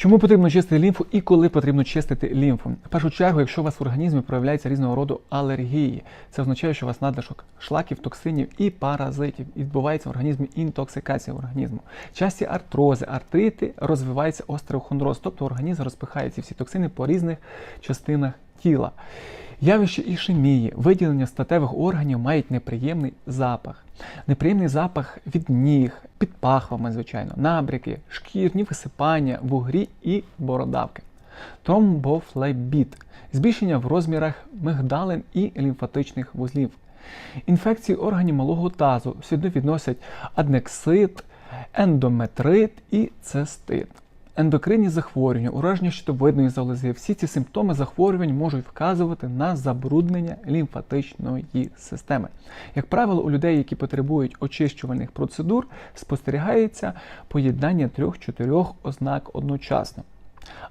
Чому потрібно чистити лімфу і коли потрібно чистити лімфу? В першу чергу, якщо у вас в організмі проявляється різного роду алергії, це означає, що у вас надлишок шлаків, токсинів і паразитів. І відбувається в організмі інтоксикація організму. Часті артрози, артрити розвивається остеохондроз, тобто організм розпихає ці всі токсини по різних частинах тіла. Явище ішемії, виділення статевих органів мають неприємний запах. Неприємний запах від ніг, під пахвами, звичайно, набряки, шкірні висипання, вугрі і бородавки. Тромбофлебіт збільшення в розмірах мигдалин і лімфатичних вузлів. Інфекції органів малого тазу сюди відносять аднексит, ендометрит і цистит. Ендокринні захворювання, ураження щитовидної залози, всі ці симптоми захворювань можуть вказувати на забруднення лімфатичної системи. Як правило, у людей, які потребують очищувальних процедур, спостерігається поєднання трьох-чотирьох ознак одночасно.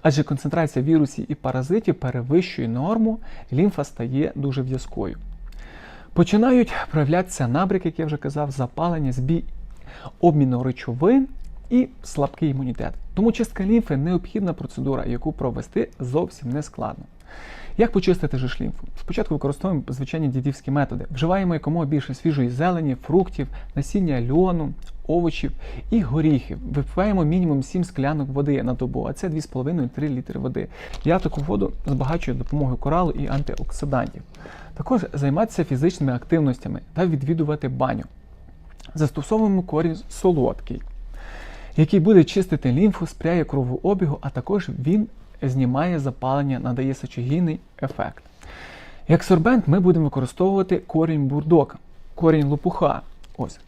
Адже концентрація вірусів і паразитів перевищує норму, лімфа стає дуже в'язкою. Починають проявлятися набряки, як я вже казав, запалення, збій обміну речовин і слабкий імунітет. Тому чистка лімфи необхідна процедура, яку провести зовсім не складно. Як почистити же ж лімфу? Спочатку використовуємо звичайні дідівські методи. Вживаємо якомога більше свіжої зелені, фруктів, насіння льону, овочів і горіхів. Випиваємо мінімум 7 склянок води на добу, а це 2,5-3 літри води. Я таку воду збагачую допомогою коралу і антиоксидантів. Також займатися фізичними активностями та відвідувати баню. Застосовуємо корінь солодкий, який буде чистити лімфу, сприяє кровообігу, а також він знімає запалення, надає сочогінний ефект. Як сорбент ми будемо використовувати корінь бурдока, корінь лопуха. Ось.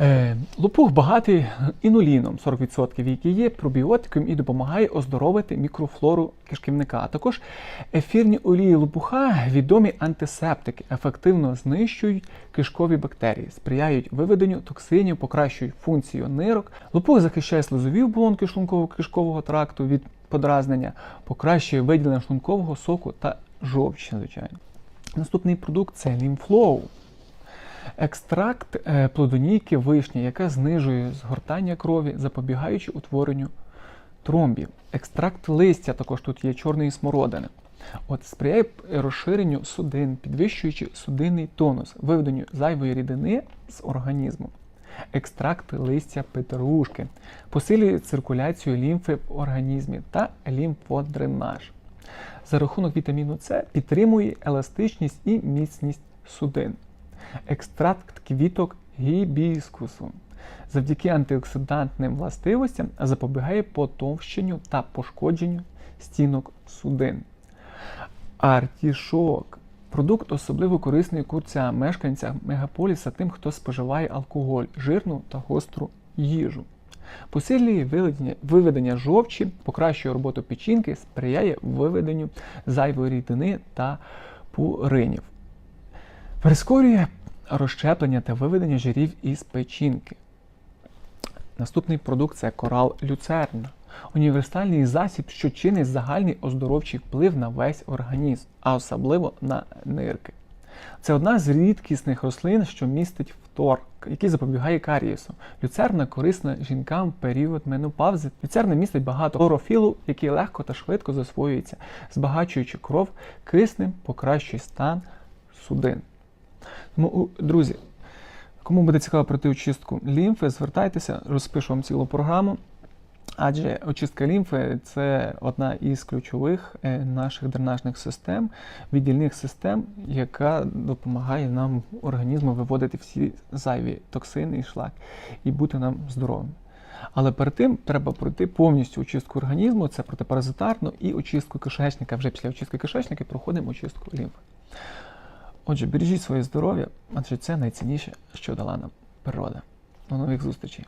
Е, лопух багатий інуліном 40%, який є пробіотиком і допомагає оздоровити мікрофлору кишківника. А також ефірні олії лопуха відомі антисептики, ефективно знищують кишкові бактерії, сприяють виведенню токсинів, покращують функцію нирок. Лопух захищає слизові оболонки шлунково-кишкового тракту від подразнення, покращує виділення шлункового соку та жовчі, звичайно. Наступний продукт це лімфлоу. Екстракт е, плодонійки вишні, яка знижує згортання крові, запобігаючи утворенню тромбів. Екстракт листя також тут є чорної смородини. От сприяє розширенню судин, підвищуючи судинний тонус, виведенню зайвої рідини з організму. Екстракт листя петрушки посилює циркуляцію лімфи в організмі та лімфодренаж. За рахунок вітаміну С підтримує еластичність і міцність судин екстракт квіток гібіскусу. Завдяки антиоксидантним властивостям запобігає потовщенню та пошкодженню стінок судин. Артішок продукт особливо корисний курцям мешканцям мегаполіса тим, хто споживає алкоголь, жирну та гостру їжу. Посилює виведення жовчі, покращує роботу печінки, сприяє виведенню зайвої рідини та пуринів. Прискорює розщеплення та виведення жирів із печінки. Наступний продукт це корал люцерна. Універсальний засіб, що чинить загальний оздоровчий вплив на весь організм, а особливо на нирки. Це одна з рідкісних рослин, що містить фтор, який запобігає карієсу. Люцерна корисна жінкам в період менопаузи. Люцерна містить багато хлорофілу, який легко та швидко засвоюється, збагачуючи кров киснем, покращує стан судин. Тому, друзі, кому буде цікаво пройти очистку лімфи, звертайтеся, розпишу вам цілу програму. Адже очистка лімфи це одна із ключових е, наших дренажних систем, віддільних систем, яка допомагає нам організму виводити всі зайві токсини і шлак і бути нам здоровими. Але перед тим треба пройти повністю очистку організму, це протипаразитарну і очистку кишечника. Вже після очистки кишечника проходимо очистку лімфи. Отже, бережіть своє здоров'я, адже це найцінніше, що дала нам природа. До нових зустрічей!